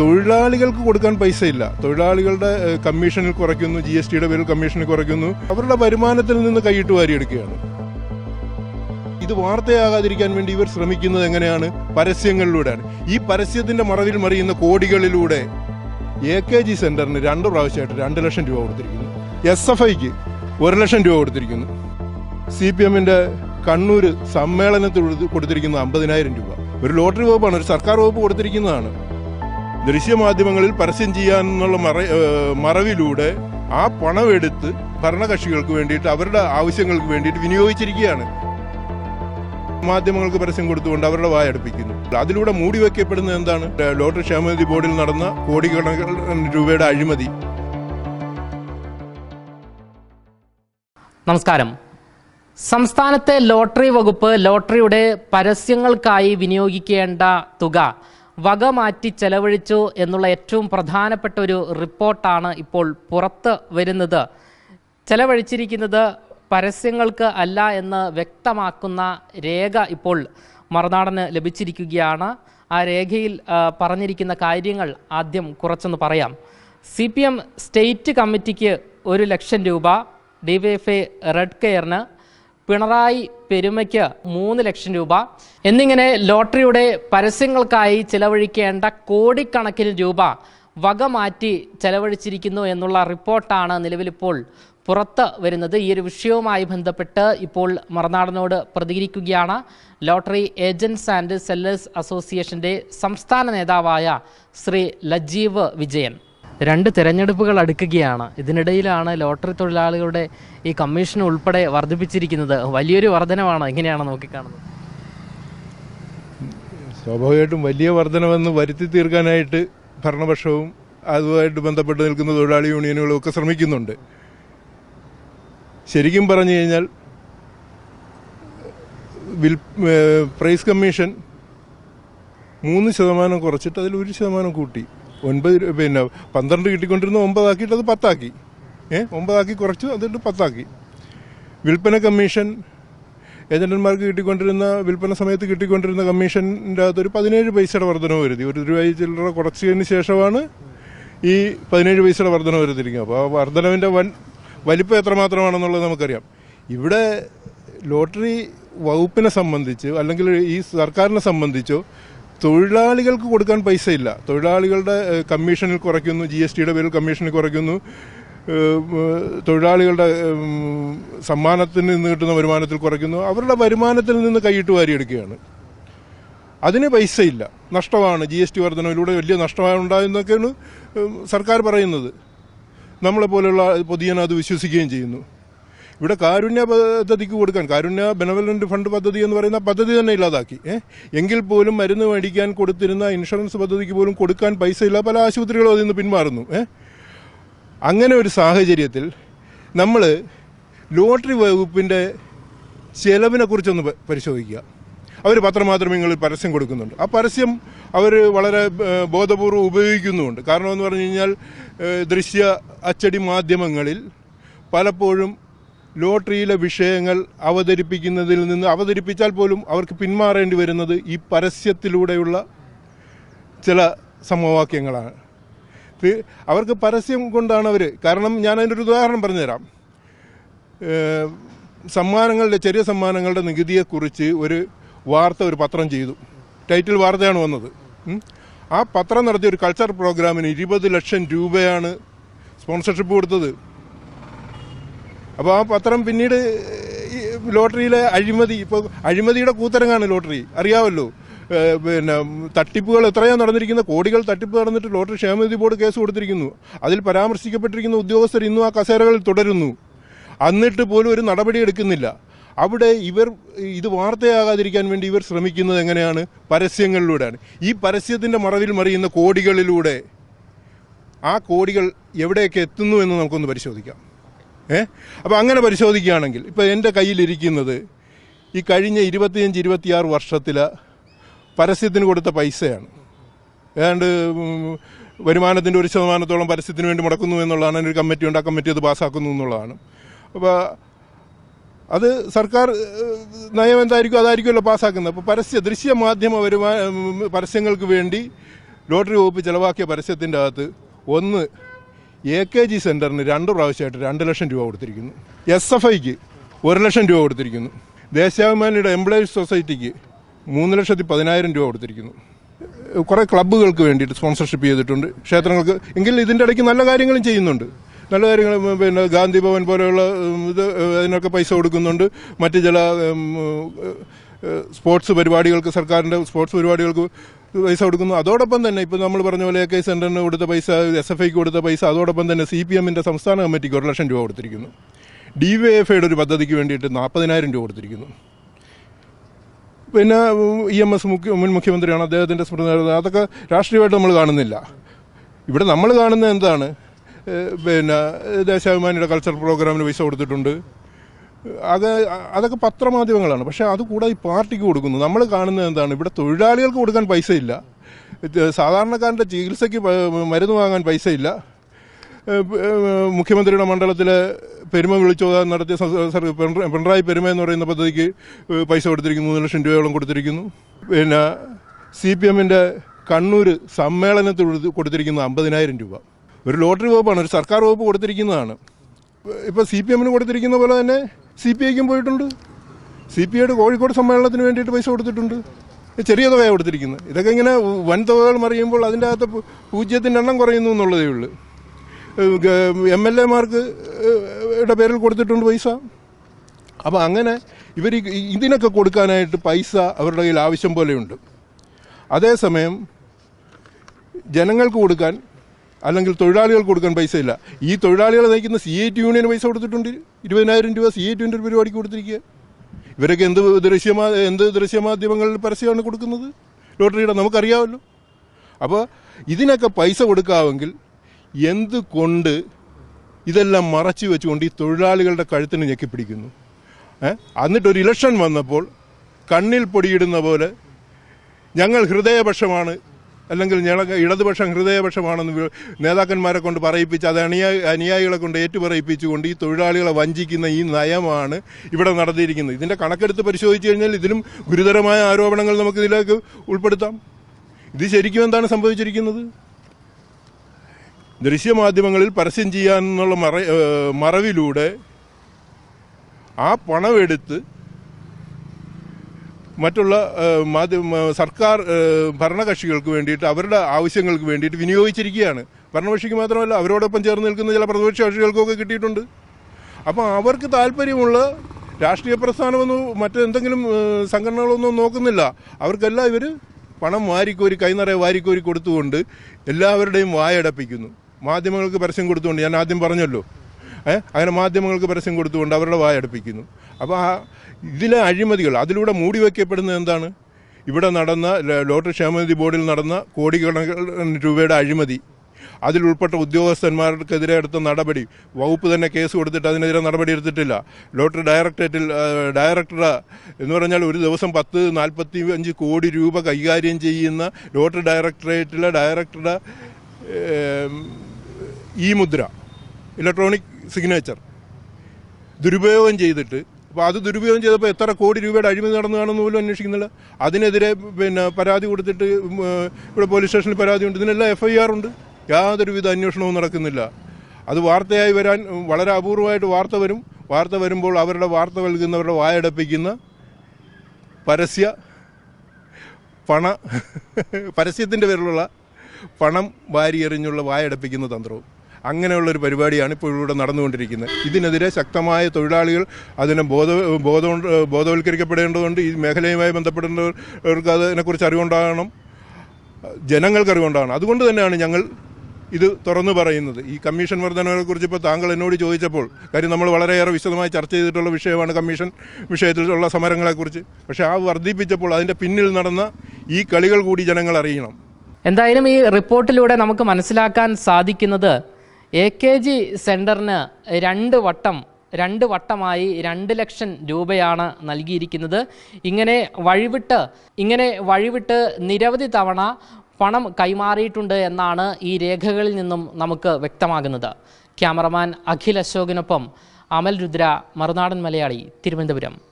തൊഴിലാളികൾക്ക് കൊടുക്കാൻ പൈസ ഇല്ല തൊഴിലാളികളുടെ കമ്മീഷനിൽ കുറയ്ക്കുന്നു ജി എസ് ടിയുടെ പേരിൽ കമ്മീഷനിൽ കുറയ്ക്കുന്നു. അവരുടെ വരുമാനത്തിൽ നിന്ന് കൈയിട്ട് വാരിയെടുക്കുകയാണ് ഇത് വാർത്തയാകാതിരിക്കാൻ വേണ്ടി ഇവർ ശ്രമിക്കുന്നത് എങ്ങനെയാണ്? പരസ്യങ്ങളിലൂടെയാണ്. ഈ പരസ്യത്തിന്റെ മറവിൽ മറിയുന്ന കോടികളിലൂടെ എ കെ ജി സെന്ററിന് രണ്ട് പ്രാവശ്യമായിട്ട് രണ്ട് ലക്ഷം രൂപ കൊടുത്തിരിക്കുന്നു. എസ് എഫ് ഐക്ക് ഒരു ലക്ഷം രൂപ കൊടുത്തിരിക്കുന്നു. സി പി എമ്മിന്റെ കണ്ണൂർ സമ്മേളനത്തിൽ കൊടുത്തിരിക്കുന്ന അമ്പതിനായിരം രൂപ. ഒരു ലോട്ടറി വകുപ്പാണ് ഒരു സർക്കാർ വകുപ്പ് കൊടുത്തിരിക്കുന്നതാണ്. ദൃശ്യമാധ്യമങ്ങളിൽ പരസ്യം ചെയ്യാനുള്ള മറ മറവിലൂടെ ആ പണമെടുത്ത് ഭരണകക്ഷികൾക്ക് വേണ്ടിയിട്ട് അവരുടെ ആവശ്യങ്ങൾക്ക് വേണ്ടിയിട്ട് വിനിയോഗിച്ചിരിക്കുകയാണ്. മാധ്യമങ്ങൾക്ക് പരസ്യം കൊടുത്തുകൊണ്ട് അവരുടെ വായടുപ്പിക്കുന്നു അതിലൂടെ മൂടി വയ്ക്കപ്പെടുന്നത് എന്താണ്? ലോട്ടറി ക്ഷേമനിധി ബോർഡിൽ നടന്ന കോടിക്കണക്കിന് രൂപയുടെ അഴിമതി. നമസ്കാരം. സംസ്ഥാനത്തെ ലോട്ടറി വകുപ്പ് ലോട്ടറിയുടെ പരസ്യങ്ങൾക്കായി വിനിയോഗിക്കേണ്ട തുക വക മാറ്റി ചെലവഴിച്ചു എന്നുള്ള ഏറ്റവും പ്രധാനപ്പെട്ട ഒരു റിപ്പോർട്ടാണ് ഇപ്പോൾ പുറത്ത് വരുന്നത്. ചെലവഴിച്ചിരിക്കുന്നത് പരസ്യങ്ങൾക്ക് അല്ല എന്ന് വ്യക്തമാക്കുന്ന രേഖ ഇപ്പോൾ മറുനാടന് ലഭിച്ചിരിക്കുകയാണ്. ആ രേഖയിൽ പറഞ്ഞിരിക്കുന്ന കാര്യങ്ങൾ ആദ്യം കുറച്ചൊന്ന് പറയാം. സി പി എം സ്റ്റേറ്റ് കമ്മിറ്റിക്ക് ഒരു ലക്ഷം രൂപ D Y F I red കെയറിന് Pinarayi പെരുമയ്ക്ക് മൂന്ന് ലക്ഷം രൂപ. എന്നിങ്ങനെ ലോട്ടറിയുടെ പരസ്യങ്ങൾക്കായി ചിലവഴിക്കേണ്ട കോടിക്കണക്കിന് രൂപ വക മാറ്റി ചെലവഴിച്ചിരിക്കുന്നു എന്നുള്ള റിപ്പോർട്ടാണ് നിലവിലിപ്പോൾ പുറത്ത് വരുന്നത്. ഈ ഒരു വിഷയവുമായി ബന്ധപ്പെട്ട് ഇപ്പോൾ മറുനാടനോട് പ്രതികരിക്കുകയാണ് ലോട്ടറി ഏജന്റ്സ് ആൻഡ് സെല്ലേഴ്സ് അസോസിയേഷന്റെ സംസ്ഥാന നേതാവായ ശ്രീ ലജീവ് വിജയൻ. രണ്ട് തിരഞ്ഞെടുപ്പുകൾ അടുക്കുകയാണ്. ഇതിനിടയിലാണ് ലോട്ടറി തൊഴിലാളികളുടെ ഈ കമ്മീഷൻ ഉൾപ്പെടെ വർദ്ധിപ്പിച്ചിരിക്കുന്നത്. വലിയൊരു വർധനമാണ് എങ്ങനെയാണ് നോക്കിക്കാണുന്നത്. സ്വാഭാവികമായിട്ടും വലിയ വർധനമെന്ന് വരുത്തി തീർക്കാനായിട്ട് ഭരണപക്ഷവും അതുമായിട്ട് ബന്ധപ്പെട്ട് നിൽക്കുന്ന തൊഴിലാളി യൂണിയനുകളും ഒക്കെ ശ്രമിക്കുന്നുണ്ട്. ശരിക്കും പറഞ്ഞു കഴിഞ്ഞാൽ വിൽ പ്രൈസ് കമ്മീഷൻ മൂന്ന് ശതമാനം കുറച്ചിട്ട് അതിൽ ഒരു ശതമാനം കൂട്ടി. ഒൻപത് പിന്നെ പന്ത്രണ്ട് കിട്ടിക്കൊണ്ടിരുന്ന ഒമ്പതാക്കിയിട്ട് അത് പത്താക്കി. ഏ ഒമ്പതാക്കി കുറച്ചു അതിട്ട് പത്താക്കി. വിൽപ്പന കമ്മീഷൻ ഏജന്റന്മാർക്ക് കിട്ടിക്കൊണ്ടിരുന്ന വിൽപ്പന സമയത്ത് കിട്ടിക്കൊണ്ടിരുന്ന കമ്മീഷന്റെ അകത്തൊരു പതിനേഴ് പൈസയുടെ വർധനവ് വരുത്തി. ഒരു രൂപ ചില്ലറ കുറച്ചതിന് ശേഷമാണ് ഈ പതിനേഴ് പൈസയുടെ വർധനവ് വരുത്തിരിക്കുന്നത് അപ്പോൾ ആ വർധനവിന്റെ വൻ വലിപ്പം എത്രമാത്രമാണെന്നുള്ളത് നമുക്കറിയാം. ഇവിടെ ലോട്ടറി വകുപ്പിനെ സംബന്ധിച്ച് അല്ലെങ്കിൽ ഈ സർക്കാരിനെ സംബന്ധിച്ചോ തൊഴിലാളികൾക്ക് കൊടുക്കാൻ പൈസ ഇല്ല തൊഴിലാളികളുടെ കമ്മീഷനിൽ കുറയ്ക്കുന്നു ജി എസ് ടിയുടെ പേരിൽ കമ്മീഷനിൽ കുറയ്ക്കുന്നു. തൊഴിലാളികളുടെ സമ്മാനത്തിൽ നിന്ന് കിട്ടുന്ന വരുമാനത്തിൽ കുറയ്ക്കുന്നു. അവരുടെ വരുമാനത്തിൽ നിന്ന് കൈയിട്ട് വാരിയെടുക്കുകയാണ്. അതിന് പൈസയില്ല. നഷ്ടമാണ് ജി എസ് ടി വർധനവിലൂടെ വലിയ നഷ്ടമാണ് ഉണ്ടായെന്നൊക്കെയാണ് സർക്കാർ പറയുന്നത്. നമ്മളെപ്പോലെയുള്ള പൊതുജനം അത് വിശ്വസിക്കുകയും ചെയ്യുന്നു. ഇവിടെ കാരുണ്യ പദ്ധതിക്ക് കൊടുക്കാൻ കാരുണ്യ ബെനവലന്റ് ഫണ്ട് പദ്ധതി എന്ന് പറയുന്ന പദ്ധതി തന്നെ ഇല്ലാതാക്കി? എങ്കിൽ പോലും മരുന്ന് മേടിക്കാൻ കൊടുത്തിരുന്ന ഇൻഷുറൻസ് പദ്ധതിക്ക് പോലും കൊടുക്കാൻ പൈസ ഇല്ല പല ആശുപത്രികളും അതിൽ നിന്ന് പിന്മാറുന്നു. അങ്ങനെ ഒരു സാഹചര്യത്തിൽ നമ്മൾ ലോട്ടറി വകുപ്പിന്റെ ചെലവിനെ കുറിച്ചൊന്ന് പരിശോധിക്കുക. അവർ പത്രമാധ്യമങ്ങളിൽ പരസ്യം കൊടുക്കുന്നുണ്ട്. ആ പരസ്യം അവർ വളരെ ബോധപൂർവം ഉപയോഗിക്കുന്നുമുണ്ട്. കാരണം എന്ന് പറഞ്ഞു കഴിഞ്ഞാൽ ദൃശ്യ അച്ചടി മാധ്യമങ്ങളിൽ പലപ്പോഴും ലോട്ടറിയിലെ വിഷയങ്ങൾ അവതരിപ്പിക്കുന്നതിൽ നിന്ന് അവതരിപ്പിച്ചാൽ പോലും അവർക്ക് പിന്മാറേണ്ടി വരുന്നത് ഈ പരസ്യത്തിലൂടെയുള്ള ചില സമവാക്യങ്ങളാണ്. അവർക്ക് പരസ്യം കൊണ്ടാണ് അവർ കാരണം ഞാൻ അതിന്റെ ഒരു ഉദാഹരണം പറഞ്ഞുതരാം. സമ്മാനങ്ങളുടെ ചെറിയ സമ്മാനങ്ങളുടെ നികുതിയെക്കുറിച്ച് ഒരു വാർത്ത ഒരു പത്രം ചെയ്തു. ടൈറ്റിൽ വാർത്തയാണ് വന്നത്. ആ പത്രം നടത്തിയ ഒരു കൾച്ചർ പ്രോഗ്രാമിന് ഇരുപത് ലക്ഷം രൂപയാണ് സ്പോൺസർഷിപ്പ് കൊടുത്തത്. അപ്പോൾ ആ പത്രം പിന്നീട് ലോട്ടറിയിലെ അഴിമതി ഇപ്പോൾ അഴിമതിയുടെ കൂത്തരങ്ങാണ് ലോട്ടറി. അറിയാമല്ലോ പിന്നെ തട്ടിപ്പുകൾ എത്രയോ നടന്നിരിക്കുന്ന കോടികൾ തട്ടിപ്പ് നടന്നിട്ട് ലോട്ടറി ക്ഷേമനിധി ബോർഡ് കേസ് കൊടുത്തിരിക്കുന്നു. അതിൽ പരാമർശിക്കപ്പെട്ടിരിക്കുന്ന ഉദ്യോഗസ്ഥർ ഇന്നും ആ കസേരകളിൽ തുടരുന്നു. എന്നിട്ട് പോലും ഒരു നടപടി എടുക്കുന്നില്ല. അവിടെ ഇവർ ഇത് വാർത്തയാകാതിരിക്കാൻ വേണ്ടി ഇവർ ശ്രമിക്കുന്നത് എങ്ങനെയാണ്? പരസ്യങ്ങളിലൂടെയാണ്. ഈ പരസ്യത്തിന്റെ മറവിൽ മറിയുന്ന കോടികളിലൂടെ ആ കോടികൾ എവിടെയൊക്കെ എത്തുന്നു എന്ന് നമുക്കൊന്ന് പരിശോധിക്കാം. ഏ? അപ്പോൾ അങ്ങനെ പരിശോധിക്കുകയാണെങ്കിൽ ഇപ്പോൾ എന്റെ കയ്യിലിരിക്കുന്നത് ഈ കഴിഞ്ഞ ഇരുപത്തിയഞ്ച് ഇരുപത്തിയാറ് വർഷത്തിൽ പരസ്യത്തിന് കൊടുത്ത പൈസയാണ്. ഏതാണ്ട് വരുമാനത്തിന്റെ ഒരു ശതമാനത്തോളം പരസ്യത്തിന് വേണ്ടി മുടക്കുന്നു എന്നുള്ളതാണ് ഒരു കമ്മിറ്റി ഉണ്ട് ആ കമ്മിറ്റി അത് പാസ്സാക്കുന്നു എന്നുള്ളതാണ്. അപ്പോൾ അത് സർക്കാർ നയം എന്തായിരിക്കും അതായിരിക്കുമല്ലോ പാസ്സാക്കുന്നത് അപ്പോൾ പരസ്യ ദൃശ്യ മാധ്യമ വരുമാന പരസ്യങ്ങൾക്ക് വേണ്ടി ലോട്ടറി വകുപ്പ് ചിലവാക്കിയ പരസ്യത്തിന്റെ അകത്ത് ഒന്ന് എ കെ ജി സെന്ററിന് രണ്ട് പ്രാവശ്യമായിട്ട് രണ്ട് ലക്ഷം രൂപ കൊടുത്തിരിക്കുന്നു. എസ് എഫ് ഐക്ക് ഒരു ലക്ഷം രൂപ കൊടുത്തിരിക്കുന്നു. ദേശാഭിമാനിയുടെ എംപ്ലോയീസ് സൊസൈറ്റിക്ക് മൂന്ന് ലക്ഷത്തി പതിനായിരം രൂപ കൊടുത്തിരിക്കുന്നു. കുറേ ക്ലബ്ബുകൾക്ക് വേണ്ടിയിട്ട് സ്പോൺസർഷിപ്പ് ചെയ്തിട്ടുണ്ട്. ക്ഷേത്രങ്ങൾക്ക് എങ്കിൽ ഇതിന്റെ ഇടയ്ക്ക് നല്ല കാര്യങ്ങളും ചെയ്യുന്നുണ്ട്. നല്ല കാര്യങ്ങൾ പിന്നെ ഗാന്ധി ഭവൻ പോലെയുള്ള ഇത് അതിനൊക്കെ പൈസ കൊടുക്കുന്നുണ്ട്. മറ്റ് ചില സ്പോർട്സ് പരിപാടികൾക്ക് സർക്കാരിന്റെ സ്പോർട്സ് പരിപാടികൾക്ക് പൈസ കൊടുക്കുന്നു. അതോടൊപ്പം തന്നെ ഇപ്പോൾ നമ്മൾ പറഞ്ഞ പോലെ എ കെ സെന്ററിന് കൊടുത്ത പൈസ എസ് എഫ് ഐക്ക് കൊടുത്ത പൈസ അതോടൊപ്പം തന്നെ സി പി എമ്മിന്റെ സംസ്ഥാന കമ്മിറ്റിക്ക് ഒരു ലക്ഷം രൂപ കൊടുത്തിരിക്കുന്നു. ഡി വൈ എഫ് ഐയുടെ ഒരു പദ്ധതിക്ക് വേണ്ടിയിട്ട് നാൽപ്പതിനായിരം രൂപ കൊടുത്തിരിക്കുന്നു. പിന്നെ ഇ എം എസ് മുഖ്യ മുൻ മുഖ്യമന്ത്രിയാണ് അദ്ദേഹത്തിന്റെ സ്മൃതി അതൊക്കെ രാഷ്ട്രീയമായിട്ട് നമ്മൾ കാണുന്നില്ല. ഇവിടെ നമ്മൾ കാണുന്നത് എന്താണ്? പിന്നെ ദേശാഭിമാനിയുടെ കൾച്ചർ പ്രോഗ്രാമിന് പൈസ കൊടുത്തിട്ടുണ്ട്. അത് അതൊക്കെ പത്രമാധ്യമങ്ങളാണ്. പക്ഷേ അത് കൂടാതെ ഈ പാർട്ടിക്ക് കൊടുക്കുന്നു. നമ്മൾ കാണുന്നത് എന്താണ്? ഇവിടെ തൊഴിലാളികൾക്ക് കൊടുക്കാൻ പൈസയില്ല. സാധാരണക്കാരന്റെ ചികിത്സയ്ക്ക് മരുന്ന് വാങ്ങാൻ പൈസയില്ല. മുഖ്യമന്ത്രിയുടെ മണ്ഡലത്തിൽ പെരുമ വിളിച്ചോതാൻ നടത്തിയ പിണറായി പെരുമ എന്ന് പറയുന്ന പദ്ധതിക്ക് പൈസ കൊടുത്തിരിക്കുന്നു. മൂന്ന് ലക്ഷം രൂപയോളം കൊടുത്തിരിക്കുന്നു. പിന്നെ സി പി എമ്മിന്റെ കണ്ണൂർ സമ്മേളനത്തിൽ കൊടുത്തിരിക്കുന്ന അമ്പതിനായിരം രൂപ. ഒരു ലോട്ടറി വകുപ്പാണ്. ഒരു സർക്കാർ വകുപ്പ് കൊടുത്തിരിക്കുന്നതാണ്. ഇപ്പോൾ സി പി എമ്മിന് കൊടുത്തിരിക്കുന്ന പോലെ തന്നെ സി പി ഐക്കും പോയിട്ടുണ്ട്. സി പി ഐയുടെ കോഴിക്കോട് സമ്മേളനത്തിന് വേണ്ടിയിട്ട് പൈസ കൊടുത്തിട്ടുണ്ട്. ചെറിയ തുകയാണ് കൊടുത്തിരിക്കുന്നത് ഇതൊക്കെ ഇങ്ങനെ വൻ തുകകൾ മറിയുമ്പോൾ അതിന്റെ അകത്ത് പൂജ്യത്തിന്റെ എണ്ണം കുറയുന്നു എന്നുള്ളതേ ഉള്ളൂ. എം എൽ എമാർക്ക് പേരിൽ കൊടുത്തിട്ടുണ്ട് പൈസ. അപ്പോൾ അങ്ങനെ ഇവർ ഇതിനൊക്കെ കൊടുക്കാനായിട്ട് പൈസ അവരുടെ കയ്യിൽ ആവശ്യം പോലെയുണ്ട്. അതേസമയം ജനങ്ങൾക്ക് കൊടുക്കാൻ അല്ലെങ്കിൽ തൊഴിലാളികൾക്ക് കൊടുക്കാൻ പൈസ ഇല്ല ഈ തൊഴിലാളികളെ നയിക്കുന്ന സി ഐ ടി യൂണിയൻ പൈസ കൊടുത്തിട്ടുണ്ട്. ഇരുപതിനായിരം രൂപ സി ഐ ടി യൂണിയൻ പരിപാടിക്ക് കൊടുത്തിരിക്കുക. ഇവരൊക്കെ എന്ത് ദൃശ്യമാ എന്ത് ദൃശ്യമാധ്യമങ്ങളിൽ പരസ്യമാണ് കൊടുക്കുന്നത്? ലോട്ടറിയുടെ നമുക്കറിയാമല്ലോ. അപ്പോൾ ഇതിനൊക്കെ പൈസ കൊടുക്കാമെങ്കിൽ എന്തുകൊണ്ട് ഇതെല്ലാം മറച്ചു വെച്ചുകൊണ്ട് ഈ തൊഴിലാളികളുടെ കഴുത്തിന് ഞെക്കിപ്പിടിക്കുന്നു? എന്നിട്ടൊരു ഇലക്ഷൻ വന്നപ്പോൾ കണ്ണിൽ പൊടിയിടുന്ന പോലെ ഞങ്ങൾ ഹൃദയപക്ഷമാണ് അല്ലെങ്കിൽ ഞങ്ങൾ ഇടതുപക്ഷം ഹൃദയപക്ഷമാണെന്ന് നേതാക്കന്മാരെ കൊണ്ട് പറയിപ്പിച്ച് അത് അനുയായി അനുയായികളെ കൊണ്ട് ഏറ്റുപറയിപ്പിച്ചുകൊണ്ട് ഈ തൊഴിലാളികളെ വഞ്ചിക്കുന്ന ഈ നയമാണ് ഇവിടെ നടത്തിയിരിക്കുന്നത്. ഇതിന്റെ കണക്കെടുത്ത് പരിശോധിച്ച് കഴിഞ്ഞാൽ ഇതിലും ഗുരുതരമായ ആരോപണങ്ങൾ നമുക്ക് ഇതിലേക്ക് ഉൾപ്പെടുത്താം. ഇത് ശരിക്കും എന്താണ് സംഭവിച്ചിരിക്കുന്നത്? ദൃശ്യമാധ്യമങ്ങളിൽ പരസ്യം ചെയ്യാനെന്നുള്ള മറ മറവിലൂടെ ആ പണമെടുത്ത് മറ്റുള്ള മാധ്യമ സർക്കാർ ഭരണകക്ഷികൾക്ക് വേണ്ടിയിട്ട് അവരുടെ ആവശ്യങ്ങൾക്ക് വേണ്ടിയിട്ട് വിനിയോഗിച്ചിരിക്കുകയാണ്. ഭരണകക്ഷിക്ക് മാത്രമല്ല അവരോടൊപ്പം ചേർന്ന് നിൽക്കുന്ന ചില പ്രതിപക്ഷ കക്ഷികൾക്കൊക്കെ കിട്ടിയിട്ടുണ്ട്. അപ്പോൾ അവർക്ക് താല്പര്യമുള്ള രാഷ്ട്രീയ പ്രസ്ഥാനമൊന്നും മറ്റെന്തെങ്കിലും സംഘടനകളൊന്നും നോക്കുന്നില്ല. അവർക്കെല്ലാം ഇവർ പണം വാരിക്കോരി കൈനിറയെ വാരിക്കോരി കൊടുത്തുകൊണ്ട് എല്ലാവരുടെയും വായടപ്പിക്കുന്നു. മാധ്യമങ്ങൾക്ക് പരസ്യം കൊടുത്തുകൊണ്ട് ഞാൻ ആദ്യം പറഞ്ഞല്ലോ അങ്ങനെ മാധ്യമങ്ങൾക്ക് പരസ്യം കൊടുത്തുകൊണ്ട് അവരുടെ വായടുപ്പിക്കുന്നു അപ്പോൾ ആ ഇതിലെ അഴിമതികൾ അതിലൂടെ മൂടി വയ്ക്കപ്പെടുന്നത് എന്താണ്? ഇവിടെ നടന്ന ലോട്ടറി ക്ഷേമനിധി ബോർഡിൽ നടന്ന കോടിക്കണക്കിന് രൂപയുടെ അഴിമതി. അതിലുൾപ്പെട്ട ഉദ്യോഗസ്ഥന്മാർക്കെതിരെ എടുത്ത നടപടി. വകുപ്പ് തന്നെ കേസ് കൊടുത്തിട്ട് അതിനെതിരെ നടപടി എടുത്തിട്ടില്ല. ലോട്ടറി ഡയറക്ടറേറ്റിൽ ഡയറക്ടർ എന്ന് പറഞ്ഞാൽ ഒരു ദിവസം പത്ത് നാൽപ്പത്തി അഞ്ച് കോടി രൂപ കൈകാര്യം ചെയ്യുന്ന ലോട്ടറി ഡയറക്ടറേറ്റിലെ ഡയറക്ടറുടെ ഈ മുദ്ര. ഇലക്ട്രോണിക് സിഗ്നേച്ചർ ദുരുപയോഗം ചെയ്തിട്ട് അപ്പോൾ അത് ദുരുപയോഗം ചെയ്തപ്പോൾ എത്ര കോടി രൂപയുടെ അഴിമതി നടന്നതാണെന്ന് പോലും അന്വേഷിക്കുന്നില്ല. അതിനെതിരെ പിന്നെ പരാതി കൊടുത്തിട്ട് ഇവിടെ പോലീസ് സ്റ്റേഷനിൽ പരാതി ഉണ്ട്. ഇതിനെല്ലാം എഫ് ഐ ആർ ഉണ്ട്. യാതൊരുവിധ അന്വേഷണവും നടക്കുന്നില്ല. അത് വാർത്തയായി വരാൻ വളരെ അപൂർവമായിട്ട് വാർത്ത വരും. വാർത്ത വരുമ്പോൾ അവരുടെ വാർത്ത നൽകുന്നവരുടെ വായടപ്പിക്കുന്ന പരസ്യ പണ പരസ്യത്തിന്റെ പേരിലുള്ള പണം വാരിയെറിഞ്ഞുള്ള വായടപ്പിക്കുന്ന തന്ത്രവും. അങ്ങനെയുള്ള ഒരു പരിപാടിയാണ് ഇപ്പോൾ ഇവിടെ നടന്നുകൊണ്ടിരിക്കുന്നത്. ഇതിനെതിരെ ശക്തമായ തൊഴിലാളികൾ അതിനെ ബോധ ബോധം ബോധവൽക്കരിക്കപ്പെടേണ്ടതുണ്ട്. ഈ മേഖലയുമായി ബന്ധപ്പെടേണ്ടവർക്ക് അതിനെക്കുറിച്ച് അറിവുണ്ടാകണം. ജനങ്ങൾക്ക് അറിവുണ്ടാകണം. അതുകൊണ്ട് തന്നെയാണ് ഞങ്ങൾ ഇത് തുറന്നു പറയുന്നത്. ഈ കമ്മീഷൻ വർധനവിനെ കുറിച്ച് ഇപ്പോൾ താങ്കൾ എന്നോട് ചോദിച്ചപ്പോൾ കാര്യം നമ്മൾ വളരെയേറെ വിശദമായി ചർച്ച ചെയ്തിട്ടുള്ള വിഷയമാണ് കമ്മീഷൻ വിഷയത്തിലുള്ള സമരങ്ങളെക്കുറിച്ച്. പക്ഷേ ആ വർദ്ധിപ്പിച്ചപ്പോൾ അതിന്റെ പിന്നിൽ നടന്ന ഈ കളികൾ കൂടി ജനങ്ങൾ അറിയണം. എന്തായാലും ഈ റിപ്പോർട്ടിലൂടെ നമുക്ക് മനസ്സിലാക്കാൻ സാധിക്കുന്നത് എ കെ ജി സെന്ററിന് രണ്ട് വട്ടം രണ്ട് വട്ടമായി രണ്ട് ലക്ഷം രൂപയാണ് നൽകിയിരിക്കുന്നത്. ഇങ്ങനെ വഴിവിട്ട് ഇങ്ങനെ വഴിവിട്ട് നിരവധി തവണ പണം കൈമാറിയിട്ടുണ്ട് എന്നാണ് ഈ രേഖകളിൽ നിന്നും നമുക്ക് വ്യക്തമാകുന്നത്. ക്യാമറമാൻ അഖിൽ അശോകിനൊപ്പം അമൽ രുദ്ര മറുനാടൻ മലയാളി തിരുവനന്തപുരം.